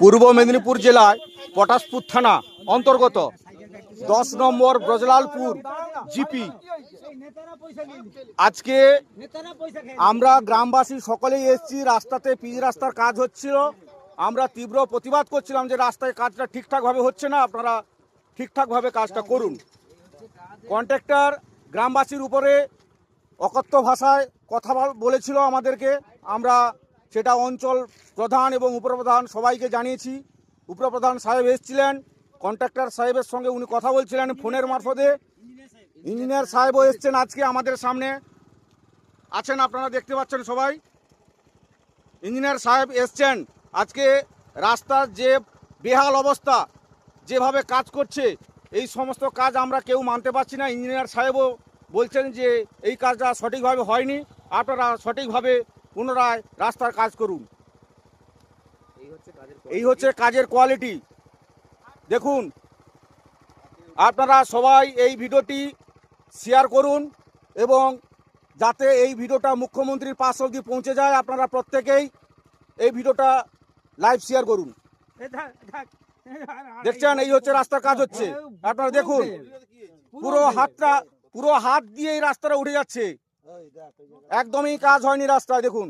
পূর্ব মেদিনীপুর জেলায় পটাশপুর থানা অন্তর্গত দশ নম্বর ব্রজলালপুর জিপি। আজকে আমরা গ্রামবাসী সকলেই এসছি, রাস্তাতে পিচ রাস্তার কাজ হচ্ছিল। আমরা তীব্র প্রতিবাদ করছিলাম যে রাস্তায় কাজটা ঠিকঠাকভাবে হচ্ছে না, আপনারা ঠিকঠাকভাবে কাজটা করুন। কন্ট্রাক্টর গ্রামবাসীর উপরে অকথ্য ভাষায় কথা বলেছিল আমাদেরকে, আমরা সেটা অঞ্চল প্রধান এবং উপপ্রধান সবাইকে জানিয়েছি। উপপ্রধান সাহেব এসেছিলেন কন্ট্রাক্টর সাহেবের সঙ্গে উনি কথা বলছিলেন ফোনের মারফতে। ইঞ্জিনিয়ার সাহেবও এসছেন আজকে আমাদের সামনে। আছেন আপনারা দেখতে পাচ্ছেন সবাই। ইঞ্জিনিয়ার সাহেব এসছেন। আজকে রাস্তার যে বেহাল অবস্থা, যেভাবে কাজ করছে, এই সমস্ত কাজ আমরা কেউ মানতে পারছি না। ইঞ্জিনিয়ার সাহেবও বলছেন যে এই কাজটা সঠিকভাবে হয়নি। আপনারা সঠিকভাবে পুনরায় রাস্তার কাজ করুন। এই হচ্ছে কাজের কোয়ালিটি দেখুন আপনারা সবাই এই ভিডিওটি শেয়ার করুন এবং যাতে এই ভিডিওটা মুখ্যমন্ত্রীর পাশ অবধি পৌঁছে যায় আপনারা প্রত্যেকেই এই ভিডিওটা লাইভ শেয়ার করুন। দেখছেন এই হচ্ছে রাস্তার কাজ হচ্ছে। আপনারা দেখুন পুরো হাতটা পুরো হাত দিয়ে এই রাস্তাটা উঠে যাচ্ছে। একদমই কাজ হয়নি রাস্তায় দেখুন।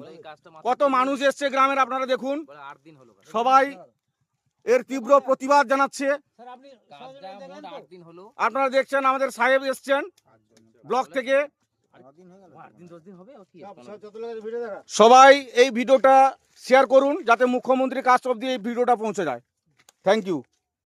কত মানুষ এসছে গ্রামের আপনারা দেখুন। আট দিন হলো সবাই এর তীব্র প্রতিবাদ জানাচ্ছে। কাজটা মোট আট দিন হলো। আপনারা দেখছেন আমাদের সাহেব এসছেন ব্লক থেকে। আট দিন দশ দিন হবে আর কি? সবাই এই ভিডিওটা শেয়ার করুন যাতে মুখ্যমন্ত্রীর কাছ অব্দি এই ভিডিওটা পৌঁছে যায়। Thank you